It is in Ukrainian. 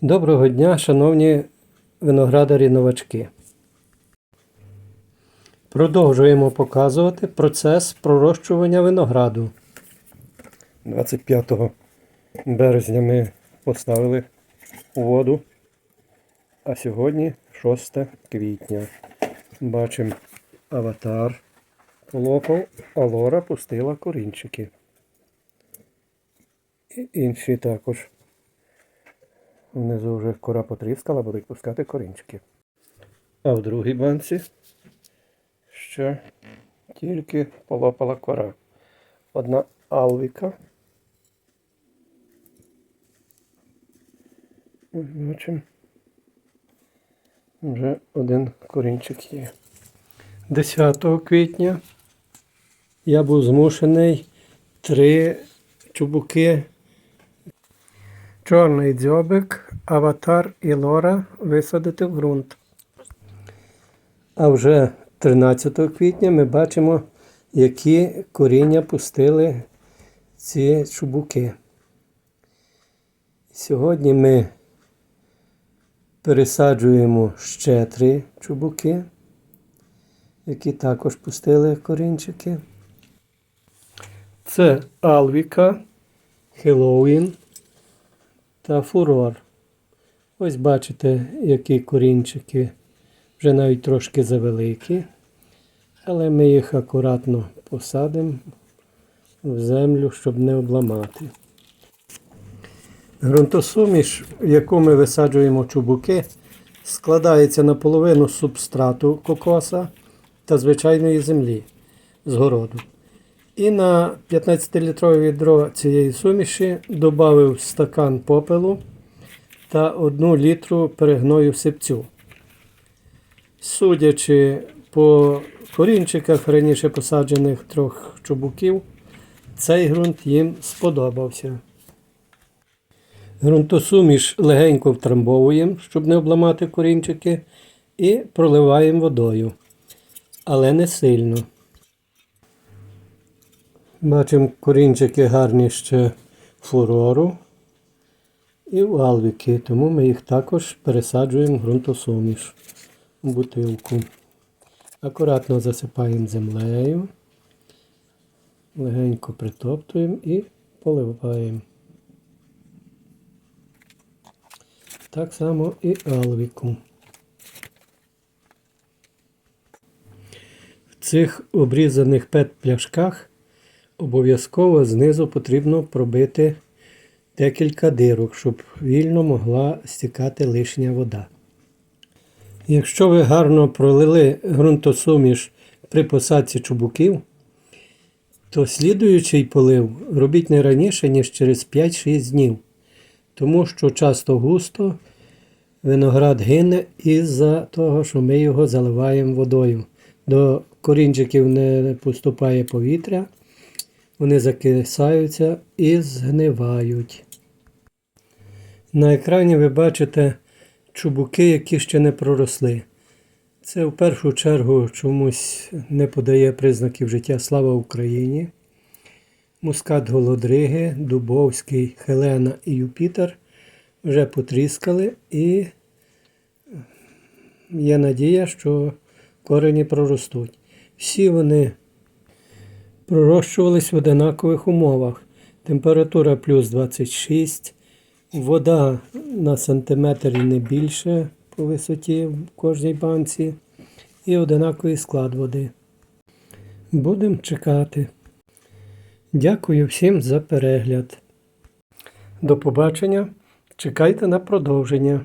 Доброго дня, шановні виноградарі новачки. Продовжуємо показувати процес пророщування винограду. 25 березня ми поставили у воду, а сьогодні 6 квітня. Бачимо аватар полопав, а Лора пустила корінчики. І інші також. Внизу вже кора потріскала, будуть пускати корінчики. А в другій банці ще тільки полопала кора. Одна алвіка. Ось бачимо. Вже один корінчик є. 10 квітня я був змушений три чубуки Чорний дзьобик, аватар і лора висадити в ґрунт. А вже 13 квітня ми бачимо, які коріння пустили ці чубуки. Сьогодні ми пересаджуємо ще три чубуки, які також пустили корінчики. Це Алвіка, Хеллоуін та фурор. Ось бачите, які корінчики вже навіть трошки завеликі, але ми їх акуратно посадимо в землю, щоб не обламати. Грунтосуміш, в яку ми висаджуємо чубуки, складається наполовину субстрату кокоса та звичайної землі з городу. І на 15-літрове відро цієї суміші додав стакан попелу та 1 літру перегною сипцю. Судячи по корінчиках раніше посаджених трьох чубуків, цей ґрунт їм сподобався. Ґрунтосуміш легенько втрамбовуємо, щоб не обламати корінчики, і проливаємо водою, але не сильно. Бачимо корінчики гарні ще фурору і в алвіки, тому ми їх також пересаджуємо в ґрунтосуміш у бутилку. Акуратно засипаємо землею, легенько притоптуємо і поливаємо. Так само і алвіку. В цих обрізаних пет-пляшках обов'язково знизу потрібно пробити декілька дирок, щоб вільно могла стікати лишня вода. Якщо ви гарно пролили ґрунтосуміш при посадці чубуків, то слідуючий полив робіть не раніше, ніж через 5-6 днів, тому що часто густо виноград гине із-за того, що ми його заливаємо водою. До корінчиків не поступає повітря, вони закисаються і згнивають. На екрані ви бачите чубуки, які ще не проросли. Це в першу чергу чомусь не подає признаків життя Слава Україні. Мускат Голодриги, Дубовський, Хелена і Юпітер вже потріскали і є надія, що корені проростуть. Всі вони пророщувались в одинакових умовах. Температура плюс 26, вода на сантиметр і не більше по висоті в кожній банці. І одинаковий склад води. Будемо чекати. Дякую всім за перегляд. До побачення. Чекайте на продовження.